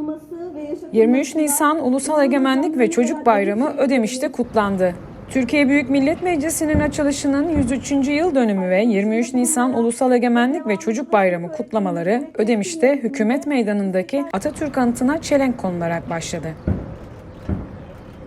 korunması ve yaşatılması 23 Nisan Ulusal Egemenlik ve Çocuk Bayramı Ödemiş'te kutlandı. Türkiye Büyük Millet Meclisi'nin açılışının 103. yıl dönümü ve 23 Nisan Ulusal Egemenlik ve Çocuk Bayramı kutlamaları Ödemiş'te Hükümet Meydanı'ndaki Atatürk anıtına çelenk konularak başladı.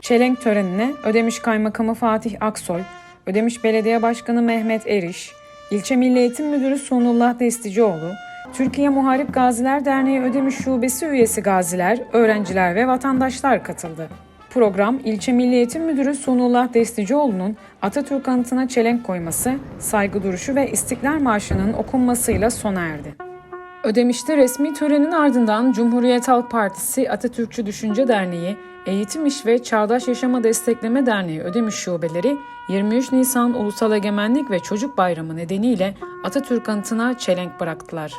Çelenk törenine Ödemiş Kaymakamı Fatih Aksoy, Ödemiş Belediye Başkanı Mehmet Eriş, İlçe Milli Eğitim Müdürü Sonullah Desticioğlu, Türkiye Muharip Gaziler Derneği Ödemiş Şubesi üyesi gaziler, öğrenciler ve vatandaşlar katıldı. Program, İlçe Milli Eğitim Müdürü Sonullah Desticioğlu'nun Atatürk anıtına çelenk koyması, saygı duruşu ve İstiklal Marşı'nın okunmasıyla sona erdi. Ödemiş'te resmi törenin ardından Cumhuriyet Halk Partisi Atatürkçü Düşünce Derneği, Eğitim İş ve Çağdaş Yaşama Destekleme Derneği Ödemiş Şubeleri 23 Nisan Ulusal Egemenlik ve Çocuk Bayramı nedeniyle Atatürk anıtına çelenk bıraktılar.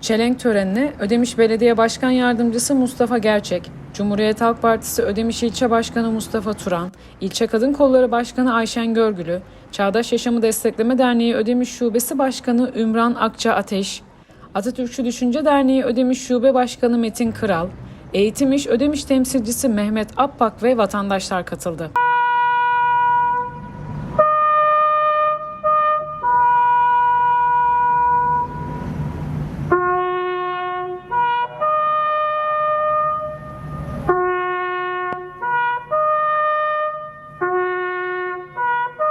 Çelenk törenine Ödemiş Belediye Başkan Yardımcısı Mustafa Gerçek, Cumhuriyet Halk Partisi Ödemiş İlçe Başkanı Mustafa Turan, İlçe Kadın Kolları Başkanı Ayşen Görgülü, Çağdaş Yaşamı Destekleme Derneği Ödemiş Şubesi Başkanı Ümran Akça Ateş, Atatürkçü Düşünce Derneği Ödemiş Şube Başkanı Metin Kıral, Eğitim İş Ödemiş Temsilcisi Mehmet Appak ve vatandaşlar katıldı.